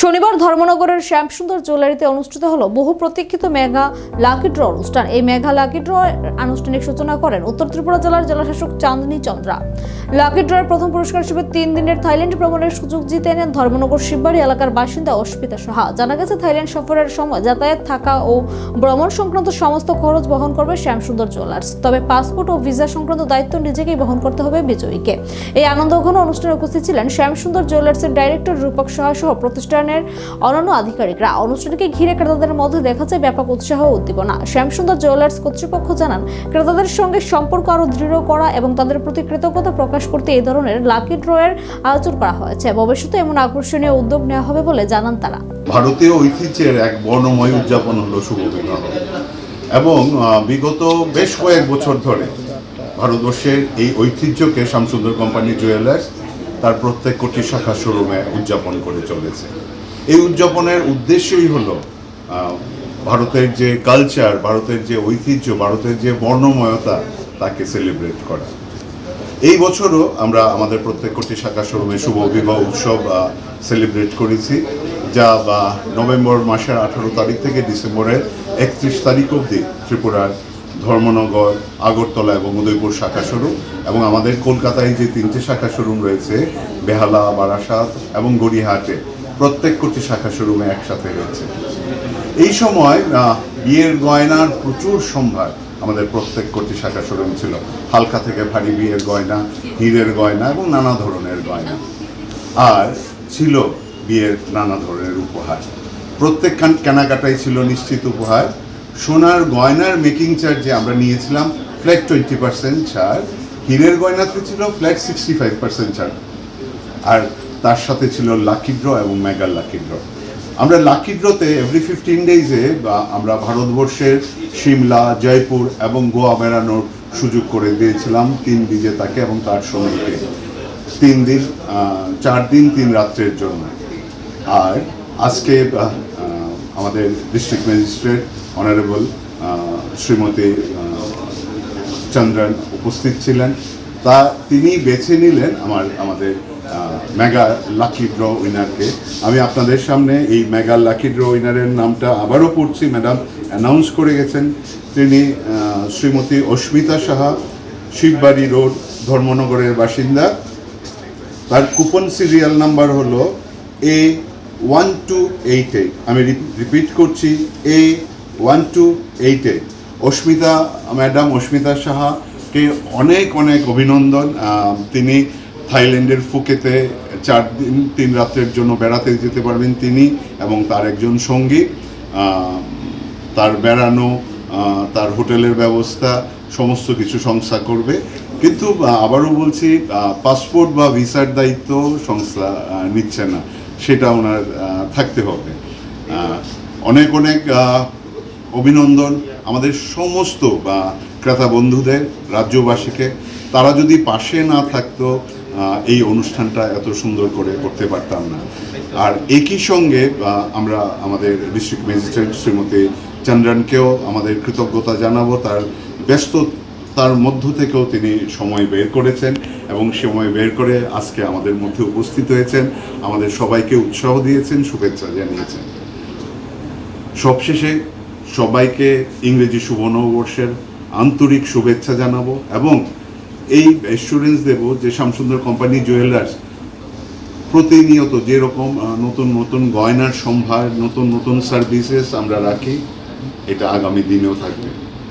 শনিবার ধর্মনগরের শ্যামসুন্দর জুয়েলারিতে অনুষ্ঠিত হলো বহু প্রতীক্ষিত মেগা লাকি ড্র অনুষ্ঠান। এই মেগা লাকি ড্র আনুষ্ঠানিক সূচনা করেন উত্তর ত্রিপুরা জেলার জেলাশাসক চাঁদনী চন্দ্রা। লাকি ড্রয়ের প্রথম পুরস্কার হিসেবে তিন দিনের থাইল্যান্ড ভ্রমণের সুযোগ জিতে নেন ধর্মনগর শিববাড়ি এলাকার বাসিন্দা অস্মিতা সাহা। জানা গেছে, থাইল্যান্ড সফরের সময় যাতায়াত, থাকা ও ভ্রমণ সংক্রান্ত সমস্ত খরচ বহন করবে শ্যামসুন্দর জুয়েলার্স। তবে পাসপোর্ট ও ভিসা সংক্রান্ত দায়িত্ব নিজেকেই বহন করতে হবে বিজয়ীকে। এই আনন্দঘন অনুষ্ঠানে উপস্থিত ছিলেন শ্যামসুন্দর জুয়েলার্সের ডাইরেক্টর রূপক সাহা সহ প্রতিষ্ঠানের অন্যান্য আধিকারিকরা অনুষ্ঠানকে ঘিরে ক্রেতাদের মধ্যে দেখা যায় ব্যাপক উৎসাহ উদ্দীপনা। শ্যামসুন্দর জুয়েলার্স কর্তৃপক্ষ জানান, ক্রেতাদের সঙ্গে সম্পর্ক আরও দৃঢ় করা এবং তাদের প্রতি কৃতজ্ঞতা প্রকাশ করতে এই ধরনের লাকি ড্রয়ের আয়োজন করা হয়েছে। ভবিষ্যতে এমন আকর্ষণীয় উদ্যোগ নেওয়া হবে বলে জানান তারা। ভারতীয় ঐতিহ্যের এক বর্ণময় উদযাপন হলো শুভ বিবাহ। এবং বিগত বেশ কয়েক বছর ধরে ভারতবর্ষের এই ঐতিহ্যকে শামসুন্দর কোম্পানি জুয়েলার্স তার প্রত্যেক কোটি শাখা শোরুমে উদযাপন করে চলেছে। এই উদযাপনের উদ্দেশ্যই হলো ভারতের যে কালচার ভারতের যে ঐতিহ্য, ভারতের যে বর্ণময়তা, তাকে সেলিব্রেট করা। এই বছরও আমরা আমাদের প্রত্যেক কোটি শাখা শোরুমে শুভ বিবাহ উৎসব সেলিব্রেট করেছি, যা বা নভেম্বর মাসের আঠারো তারিখ থেকে ডিসেম্বরের একত্রিশ তারিখ অবধি ত্রিপুরার ধর্মনগর, আগরতলা এবং উদয়পুর শাখা শোরুম এবং আমাদের কলকাতায় যে তিনটে শাখা শোরুম রয়েছে, বেহালা, বারাসাত এবং গড়িয়াহাটে প্রত্যেক কোটি শাখা শোরুমে একসাথে রয়েছে। এই সময় বিয়ের গয়নার প্রচুর সম্ভার আমাদের প্রত্যেক কোটি শাখা শোরুম ছিল। হালকা থেকে ভারী বিয়ের গয়না, হীরের গয়না এবং নানা ধরনের গয়না। আর ছিল বিয়ের নানা ধরনের উপহার। প্রত্যেক খান- কেনাকাটাই ছিল নিশ্চিত উপহার। সোনার গয়নার মেকিং চার্জে আমরা নিয়েছিলাম ফ্ল্যাট টোয়েন্টি পার্সেন্ট ছাড়। হীরের গয়নাতে ছিল ফ্ল্যাট সিক্সটি ফাইভ পার্সেন্ট ছাড়। আর তার সাথে ছিল লাকি ড্র এবং মেগা লাকি ড্র আমরা লাকি ড্রতে এভরি ফিফটিন ডেইজে বা আমরা ভারতবর্ষের সিমলা, জয়পুর এবং গোয়া বেড়ানোর সুযোগ করে দিয়েছিলাম তিন বিজেতাকে এবং তার সঙ্গীকে। তিন দিন চার দিন, তিন রাত্রের জন্য। আর আজকে আমাদের district magistrate honourable Shrimati Chandran উপস্থিত ছিলেন। তা তিনি বেছে নিলেন আমার, আমাদের মেগা লাকি ড্র উইনারকে আমি আপনাদের সামনে এই মেগা লাকি ড্র উইনারের নামটা আবারও পড়ছি ম্যাডাম অ্যানাউন্স করে গেছেন। তিনি শ্রীমতী অস্মিতা সাহা, শিববাড়ি রোড, ধর্মনগরের বাসিন্দা। তার কুপন সিরিয়াল নাম্বার হলো A one two eight eight আমি রিপিট করছি A one two eight eight Asmita, madam Asmita সাহাকে অনেক অনেক অভিনন্দন। তিনি থাইল্যান্ডের ফুকেতে চার দিন, তিন রাত্রের জন্য বেড়াতে যেতে পারবেন তিনি এবং তার একজন সঙ্গী। তার বেড়ানো তার হোটেলের ব্যবস্থা, সমস্ত কিছু সংস্থা করবে। কিন্তু আবারও বলছি পাসপোর্ট বা ভিসার দায়িত্ব সংস্থা নিচ্ছে না। সেটা ওনার থাকতে হবে। অনেক অনেক অভিনন্দন আমাদের সমস্ত, বা, ক্রেতা বন্ধুদের, রাজ্যবাসীকে। তারা যদি পাশে না থাকতো এই অনুষ্ঠানটা এত সুন্দর করে করতে পারতাম না। আর একই সঙ্গে আমরা আমাদের ডিস্ট্রিক্ট ম্যাজিস্ট্রেট শ্রীমতী চন্দ্রনকেও আমাদের কৃতজ্ঞতা জানাব। তার ব্যস্ত তার মধ্য থেকেও তিনি সময় বের করেছেন এবং সময় বের করে আজকে আমাদের মধ্যে উপস্থিত হয়েছেন। আমাদের সবাইকে উৎসাহ দিয়েছেন, শুভেচ্ছা জানিয়েছেন। সবশেষে সবাইকে ইংরেজি শুভ নববর্ষের আন্তরিক শুভেচ্ছা জানাব এবং এই অ্যাসুরেন্স দেব যে শামসুন্দর কোম্পানি জুয়েলার্স প্রতিনিয়ত যেরকম নতুন নতুন গয়নার সম্ভার, নতুন নতুন সার্ভিসেস আমরা রাখি, এটা আগামী দিনেও থাকবে।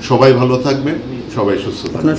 সবাই ভালো থাকবেন সবাই সুস্থ থাকবেন।